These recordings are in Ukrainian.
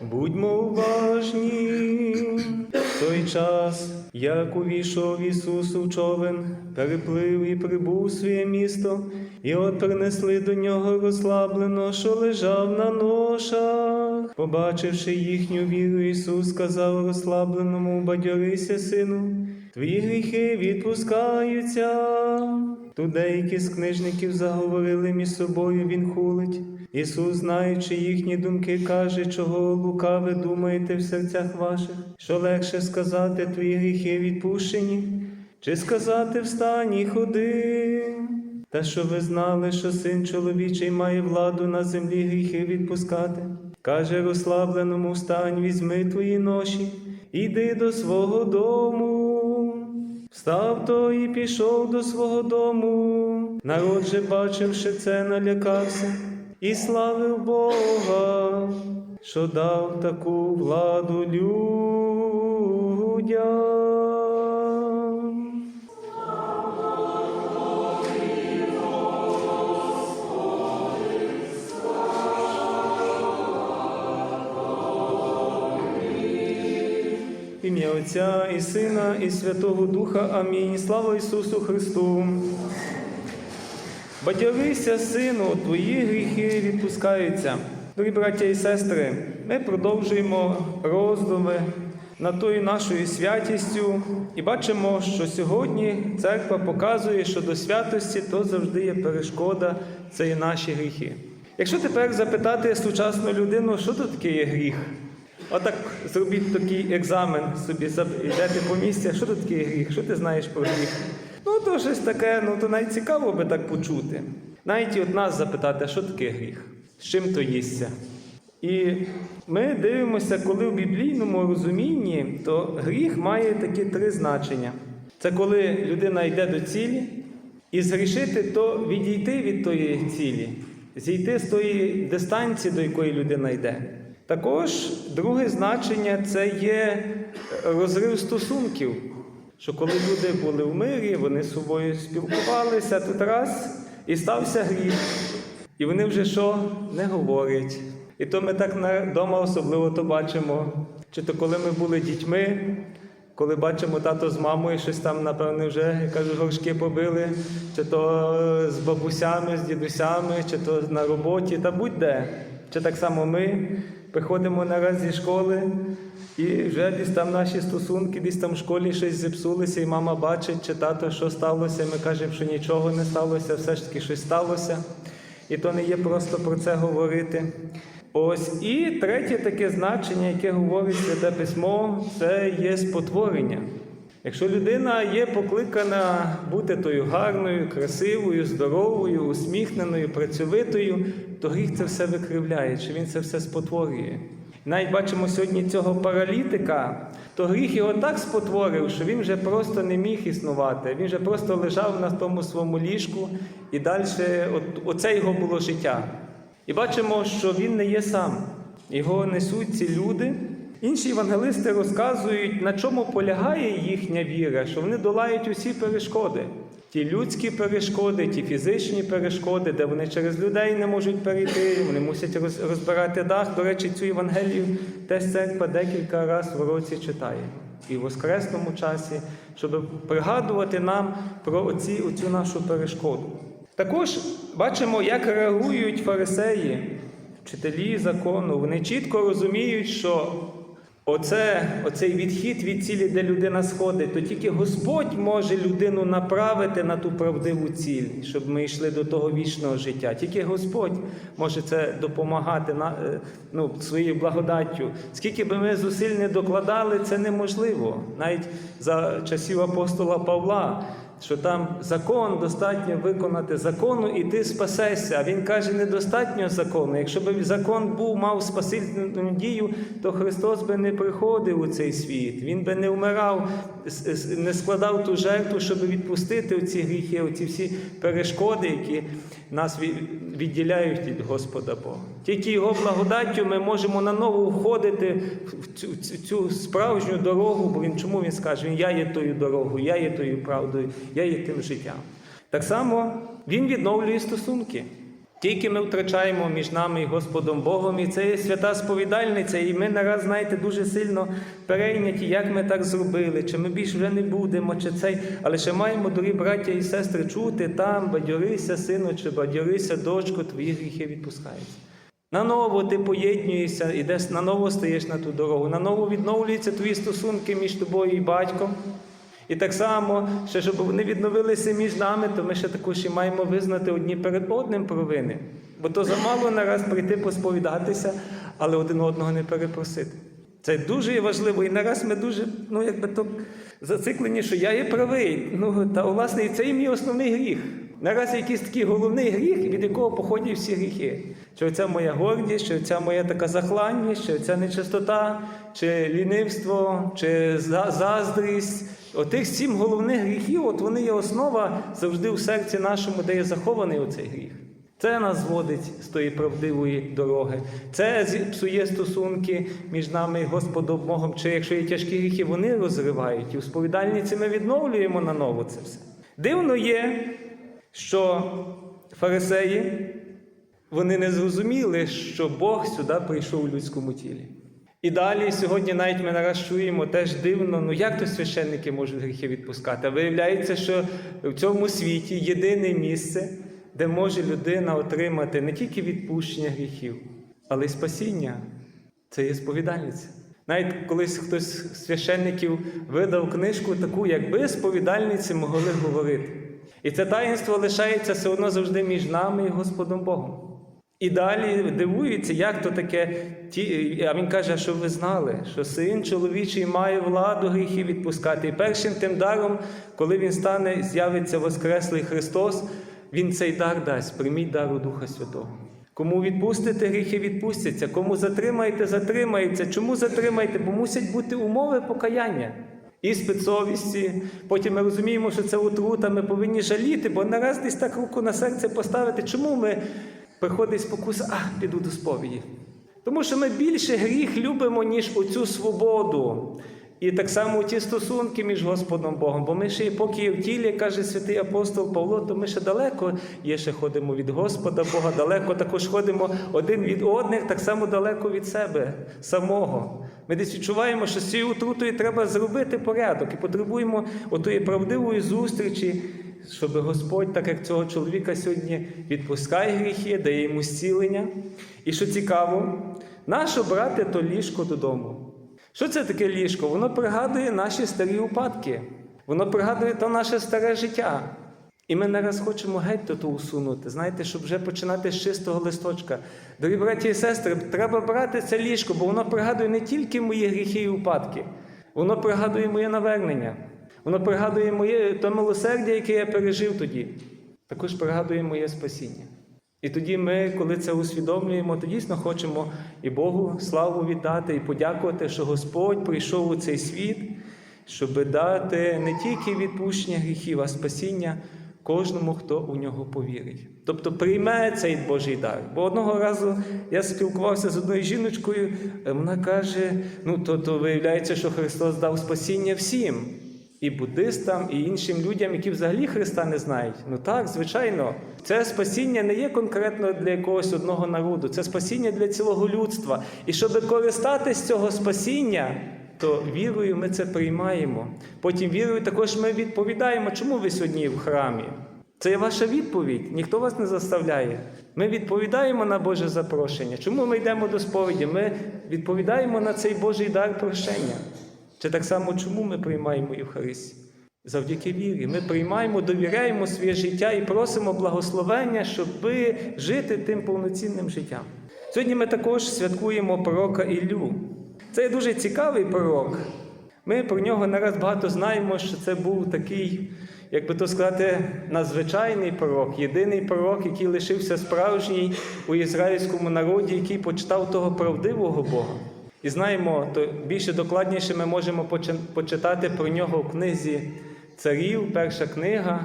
Будьмо уважні. В той час, як увійшов Ісус у човен, переплив і прибув своє місто, і от принесли до нього розслаблено, що лежав на ношах. Побачивши їхню віру, Ісус сказав розслабленому, бадьорися, сину, твої гріхи відпускаються. Тут деякі з книжників заговорили між собою, він хулить. Ісус, знаючи їхні думки, каже, чого лукаве думаєте в серцях ваших, що легше сказати твої гріхи відпущені, чи сказати встань і ходи. Та що ви знали, що син чоловічий має владу на землі гріхи відпускати. Каже розслабленому встань, візьми твої ноші, іди до свого дому. Встав то і пішов до свого дому. Народ же, бачивши це, налякався і славив Бога, що дав таку владу людям. Отця і Сина, і Святого Духа. Амінь. Слава Ісусу Христу. Бадьорися, сину, твої гріхи відпускаються. Дорогі браття і сестри, ми продовжуємо роздуми над тою нашою святістю і бачимо, що сьогодні церква показує, що до святості то завжди є перешкода, це і наші гріхи. Якщо тепер запитати сучасну людину, що тут таке є гріх? Отак зробіть такий екзамен собі, йдете по місці, що тут таке гріх, що ти знаєш про гріх? Ну, то щось таке, ну то навіть цікаво би так почути. Навіть і от нас запитати, що таке гріх? З чим то їсться? І ми дивимося, коли в біблійному розумінні, то гріх має такі три значення. Це коли людина йде до цілі, і згрішити, то відійти від тої цілі, зійти з тої дистанції, до якої людина йде. Також друге значення це є розрив стосунків. Що коли люди були в мирі, вони з собою спілкувалися тут раз і стався гріх. І вони вже що не говорять. І то ми так вдома особливо то бачимо. Чи то коли ми були дітьми, коли бачимо тато з мамою, щось там, напевне, вже я кажу, горшки побили, чи то з бабусями, з дідусями, чи то на роботі, та будь-де. Чи так само ми приходимо нараз зі школи, і вже десь там наші стосунки, десь там в школі щось зіпсулися, і мама бачить, чи тато, що сталося. Ми кажемо, що нічого не сталося, все ж таки щось сталося. І то не є просто про це говорити. Ось і третє таке значення, яке говорить Святе Письмо, це є спотворення. Якщо людина є покликана бути тою гарною, красивою, здоровою, усміхненою, працьовитою, то гріх це все викривляє, чи він це все спотворює. Навіть бачимо сьогодні цього паралітика, то гріх його так спотворив, що він вже просто не міг існувати. Він вже просто лежав на тому своєму ліжку, і далі оце його було життя. І бачимо, що він не є сам. Його несуть ці люди. Інші євангелисти розказують, на чому полягає їхня віра, що вони долають усі перешкоди. Ті людські перешкоди, ті фізичні перешкоди, де вони через людей не можуть перейти, вони мусять розбирати дах. До речі, цю Євангелію теж церква декілька разів в році читає. І в воскресному часі, щоб пригадувати нам про оці, оцю нашу перешкоду. Також бачимо, як реагують фарисеї, вчителі закону. Вони чітко розуміють, що оце, оцей відхід від цілі, де людина сходить, то тільки Господь може людину направити на ту правдиву ціль, щоб ми йшли до того вічного життя. Тільки Господь може це допомагати е, ну, своєю благодаттю. Скільки би ми зусиль не докладали, це неможливо. Навіть за часів апостола Павла що там закон достатньо виконати закону, і ти спасешся. А він каже, недостатньо закону. Якщо б закон був, мав спасительну дію, то Христос би не приходив у цей світ. Він би не вмирав, не складав ту жертву, щоб відпустити оці гріхи, оці всі перешкоди, які нас відділяють від Господа Бога. Тільки Його благодаттю ми можемо наново входити в цю, справжню дорогу, бо він чому він скаже? Я є тою дорогою, я є тою правдою, я є тим життям. Так само він відновлює стосунки. Тільки ми втрачаємо між нами і Господом Богом, і це є свята сповідальниця, і ми нараз, знаєте, дуже сильно перейняті, як ми так зробили, чи ми більше вже не будемо, чи цей. Але ще маємо, дорогі браття і сестри, чути там, бадьорися, сину, чи бадьорися, дочко, твої гріхи відпускаються. Наново ти поєднуєшся, ідеш, наново стаєш на ту дорогу, наново відновлюються твої стосунки між тобою і батьком. І так само, ще щоб вони відновилися між нами, то ми ще також і маємо визнати одні перед одним провини. Бо то замало нараз прийти посповідатися, але один одного не перепросити. Це дуже важливо. І нараз ми дуже, ну якби то зациклені, що я є правий. Ну та власне це і мій основний гріх. Наразі якийсь такий головний гріх, від якого походять всі гріхи. Чи ця моя гордість, чи ця моя така захланність, чи ця нечистота, чи лінивство, чи заздрість. Отих сім головних гріхів, от вони є основа завжди у серці нашому, де є захований оцей гріх. Це нас зводить з тої правдивої дороги. Це псує стосунки між нами і Господом Богом. Чи якщо є тяжкі гріхи, вони розривають. І у сповідальниці ми відновлюємо на ново це все. Дивно є, що фарисеї вони не зрозуміли, що Бог сюди прийшов у людському тілі. І далі сьогодні навіть ми нараз чуємо теж дивно, ну як то священники можуть гріхи відпускати? А виявляється, що в цьому світі єдине місце, де може людина отримати не тільки відпущення гріхів, але й спасіння. Це є сповідальниця. Навіть колись хтось з священників видав книжку таку, якби сповідальниці могли говорити. І це таїнство лишається все одно завжди між нами і Господом Богом. І далі дивуються, як то таке. А він каже, що ви знали, що син чоловічий має владу гріхи відпускати. І першим тим даром, коли він стане, з'явиться Воскреслий Христос, він цей дар дасть, прийміть дару Духа Святого. Кому відпустите, гріхи відпустяться, кому затримаєте, затримається. Чому затримаєте? Бо мусять бути умови покаяння. Іспит совісті. Потім ми розуміємо, що це отрута, ми повинні жаліти, бо нараз десь так руку на серце поставити. Чому ми приходить спокуса, а піду до сповіді? Тому що ми більше гріх любимо, ніж оцю свободу. І так само ті стосунки між Господом Богом. Бо ми ще, поки є в тілі, каже святий апостол Павло, то ми ще далеко є, ще ходимо від Господа Бога, далеко також ходимо один від одних, так само далеко від себе самого. Ми десь відчуваємо, що з цією отрутою треба зробити порядок і потребуємо отої правдивої зустрічі, щоб Господь, так як цього чоловіка сьогодні відпускає гріхи, дає йому зцілення. І що цікаво, нащо брати то ліжко додому? Що це таке ліжко? Воно пригадує наші старі упадки, воно пригадує то наше старе життя. І ми не раз хочемо геть то, то усунути. Знаєте, щоб вже починати з чистого листочка. Дорогі браті і сестри, треба брати це ліжко, бо воно пригадує не тільки мої гріхи і упадки, воно пригадує моє навернення, воно пригадує моє то милосердя, яке я пережив тоді. Також пригадує моє спасіння. І тоді ми, коли це усвідомлюємо, то дійсно хочемо і Богу славу віддати, і подякувати, що Господь прийшов у цей світ, щоб дати не тільки відпущення гріхів, а спасіння кожному, хто у нього повірить. Тобто прийме цей Божий дар. Бо одного разу я спілкувався з одною жіночкою, е, вона каже: ну то, то виявляється, що Христос дав спасіння всім. І буддистам, і іншим людям, які взагалі Христа не знають. Ну так, звичайно, це спасіння не є конкретно для якогось одного народу, це спасіння для цілого людства. І щоб користатись цього спасіння, то вірою ми це приймаємо. Потім вірою також ми відповідаємо, чому ви сьогодні в храмі. Це є ваша відповідь, ніхто вас не заставляє. Ми відповідаємо на Боже запрошення. Чому ми йдемо до сповіді? Ми відповідаємо на цей Божий дар прощення. Чи так само, чому ми приймаємо Євхаристію? Завдяки вірі. Ми приймаємо, довіряємо своє життя і просимо благословення, щоб жити тим повноцінним життям. Сьогодні ми також святкуємо пророка Іллю. Це дуже цікавий пророк. Ми про нього нараз багато знаємо, що це був такий, як би то сказати, надзвичайний пророк, єдиний пророк, який лишився справжній у ізраїльському народі, який почитав того правдивого Бога. І знаємо, то більше докладніше ми можемо почитати про нього в книзі царів, перша книга,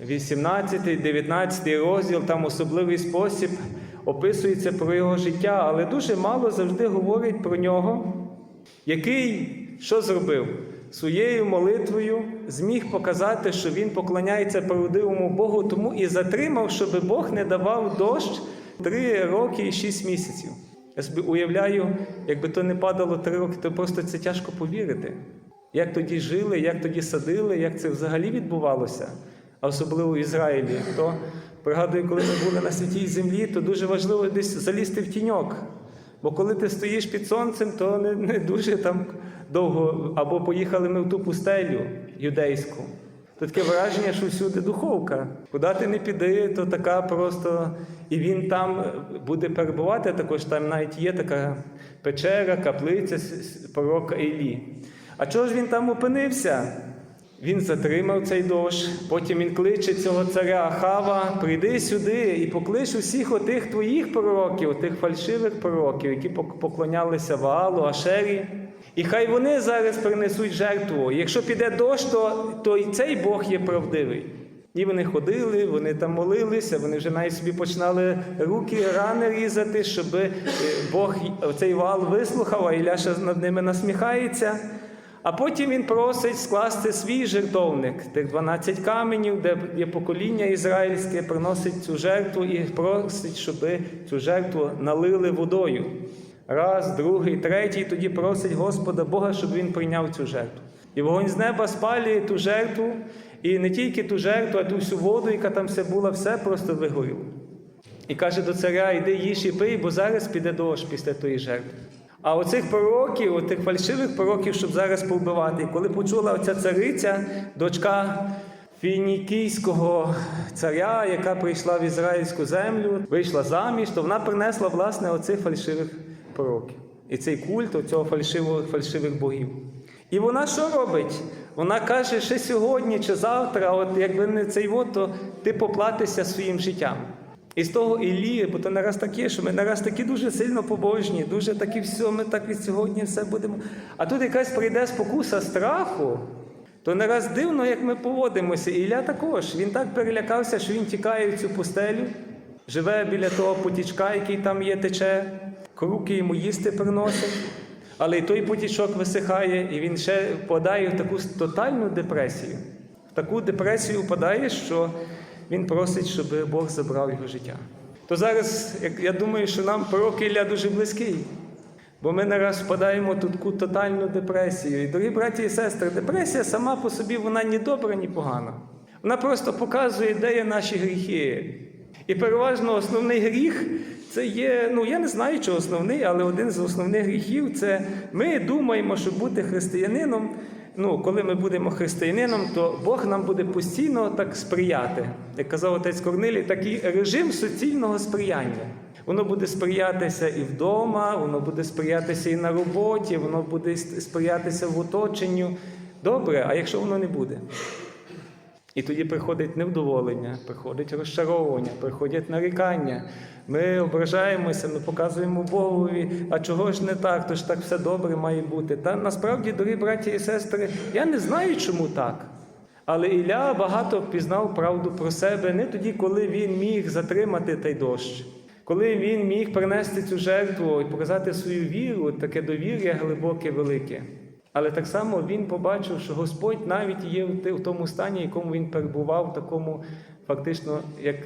18, 19 розділ, там особливий спосіб описується про його життя, але дуже мало завжди говорить про нього, який що зробив? своєю молитвою зміг показати, що він поклоняється правдивому Богу, тому і затримав, щоб Бог не давав дощ три роки і шість місяців. Я собі уявляю, якби то не падало три роки, то просто це тяжко повірити. Як тоді жили, як тоді садили, як це взагалі відбувалося, а особливо в Ізраїлі. То пригадую, коли ми були на святій землі, то дуже важливо десь залізти в тіньок. Бо коли ти стоїш під сонцем, то не, не дуже там довго. Або поїхали ми в ту пустелю юдейську. То таке враження, що всюди духовка. Куди ти не піди, то така просто. І він там буде перебувати. Також там навіть є така печера, каплиця пророка Іллі. А чого ж він там опинився? Він затримав цей дощ, потім він кличе цього царя Ахава, прийди сюди і поклич усіх отих твоїх пророків, тих фальшивих пророків, які поклонялися Ваалу, Ашері. І хай вони зараз принесуть жертву. Якщо піде дощ, то, то і цей Бог є правдивий. І вони ходили, вони там молилися, вони вже навіть собі починали руки, рани різати, щоб е, Бог цей вал вислухав, а Ілляша над ними насміхається. А потім він просить скласти свій жертовник, тих 12 каменів, де є покоління ізраїльське, приносить цю жертву і просить, щоб цю жертву налили водою. Раз, другий, третій, тоді просить Господа Бога, щоб він прийняв цю жертву. І вогонь з неба спалює ту жертву, і не тільки ту жертву, а ту всю воду, яка там все була, все просто вигоріло. І каже до царя: йди їж і пий, бо зараз піде дощ після тої жертви. А оцих пророків, отих фальшивих пророків, щоб зараз повбивати. І коли почула оця цариця, дочка фінікійського царя, яка прийшла в ізраїльську землю, вийшла заміж, то вона принесла власне оцих фальшивих пророків. І цей культ оцього фальшивого, фальшивих богів. І вона що робить? Вона каже, що сьогодні чи завтра, от якби не цей вот, то ти поплатишся своїм життям. І з того Іллі, бо то нараз таке, що ми нараз такі дуже сильно побожні, дуже такі все, ми так від сьогодні все будемо. А тут якась прийде спокуса страху, то нараз дивно, як ми поводимося. І Ілля також. Він так перелякався, що він тікає в цю пустелю, живе біля того потічка, який там є, тече, круки йому їсти приносять. Але і той потічок висихає, і він ще впадає в таку тотальну депресію. В таку депресію впадає, що він просить, щоб Бог забрав його життя. То зараз я думаю, що нам пророк Ілля дуже близький, бо ми нараз впадаємо в таку тотальну депресію. І, дорогі браті і сестри, депресія сама по собі вона ні добра, ні погана. Вона просто показує, де є наші гріхи. І переважно основний гріх це є, ну я не знаю, чи основний, але один з основних гріхів це ми думаємо, що бути християнином. Ну, коли ми будемо християнином, то Бог нам буде постійно так сприяти. Як казав отець Корнилій, такий режим суцільного сприяння. Воно буде сприятися і вдома, воно буде сприятися і на роботі, воно буде сприятися в оточенню. Добре, а якщо воно не буде? І тоді приходить невдоволення, приходить розчаровування, приходять нарікання. Ми ображаємося, ми показуємо Богові, а чого ж не так, то ж так все добре має бути. Та насправді, дорогі браті і сестри, я не знаю, чому так. Але Ілля багато пізнав правду про себе не тоді, коли він міг затримати той дощ, коли він міг принести цю жертву і показати свою віру, таке довір'я глибоке, велике. Але так само він побачив, що Господь навіть є в тому стані, в якому він перебував, такому фактично, як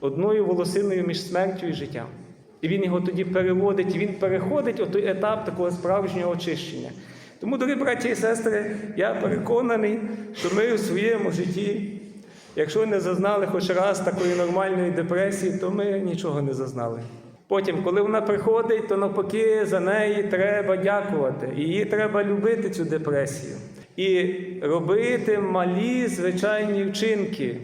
одною волосиною між смертю і життям. І він його тоді переводить, і він переходить у той етап такого справжнього очищення. Тому, дорогі браті і сестри, я переконаний, що ми у своєму житті, якщо не зазнали хоч раз такої нормальної депресії, то ми нічого не зазнали. Потім, коли вона приходить, то навпаки за неї треба дякувати. Її треба любити цю депресію. І робити малі звичайні вчинки.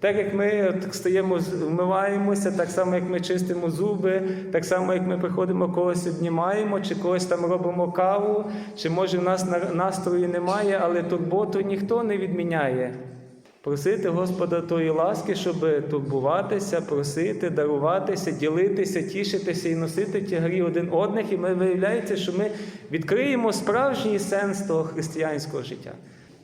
Так як ми стаємо, вмиваємося, так само, як ми чистимо зуби, так само, як ми приходимо, когось обнімаємо, чи когось там робимо каву, чи може в нас на- настрою немає, але турботу ніхто не відміняє. Просити Господа тої ласки, щоб турбуватися, просити, даруватися, ділитися, тішитися і носити тягарі один одних. І ми виявляється, що ми відкриємо справжній сенс того християнського життя.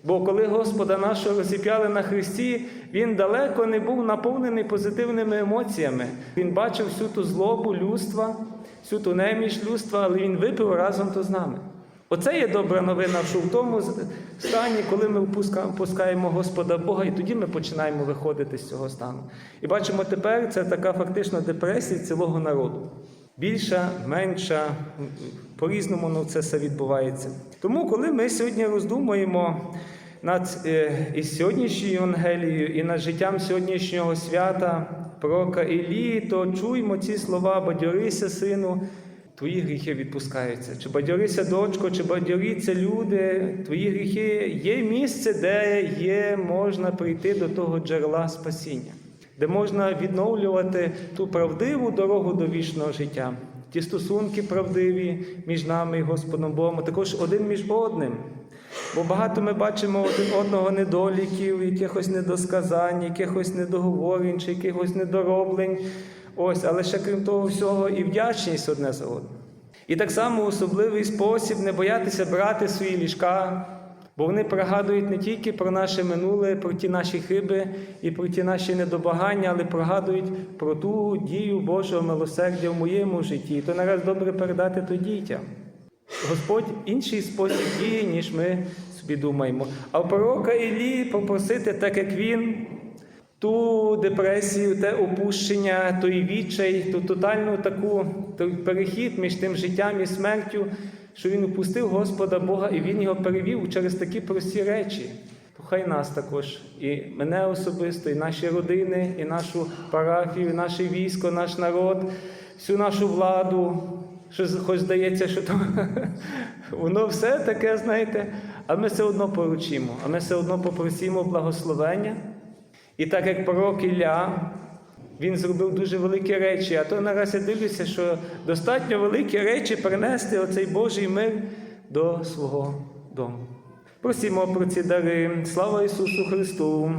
Бо коли Господа нашого розіп'яли на Христі, Він далеко не був наповнений позитивними емоціями. Він бачив всю ту злобу людства, всю ту неміч людства, але Він випив разом то з нами. Оце є добра новина, що в тому стані, коли ми впуска- впускаємо Господа Бога, і тоді ми починаємо виходити з цього стану. І бачимо тепер, це така фактично депресія цілого народу. Більша, менша, по-різному ну, це все відбувається. Тому, коли ми сьогодні роздумуємо над е, і сьогоднішньою Євангелією, і над життям сьогоднішнього свята, пророка Ілії, то чуємо ці слова «Бадьорися, сину, твої гріхи відпускаються. Чи бадьорися, дочко, чи бадьоріться люди, твої гріхи є місце, де є, можна прийти до того джерела спасіння, де можна відновлювати ту правдиву дорогу до вічного життя. Ті стосунки правдиві між нами і Господом Богом, а також один між одним. Бо багато ми бачимо один одного недоліків, якихось недосказань, якихось недоговорень чи якихось недороблень. Ось, але ще крім того всього, і вдячність одне за одним. І так само особливий спосіб не боятися брати свої ліжка, бо вони пригадують не тільки про наше минуле, про ті наші хиби і про ті наші недобагання, але пригадують про ту дію Божого милосердя в моєму житті. І то нараз добре передати то дітям. Господь інший спосіб діє, ніж ми собі думаємо. А пророка Ілії попросити, так як він, ту депресію, те опущення, той відчай, ту тотальну таку той перехід між тим життям і смертю, що він упустив Господа Бога і він його перевів через такі прості речі. То хай нас також, і мене особисто, і наші родини, і нашу парафію, і наше військо, наш народ, всю нашу владу, що хоч здається, що то воно все таке, знаєте, а ми все одно поручимо, а ми все одно попросимо благословення. І так як пророк Ілля, він зробив дуже великі речі, а то наразі дивлюся, що достатньо великі речі принести оцей Божий мир до свого дому. Просімо про ці дари. Слава Ісусу Христу!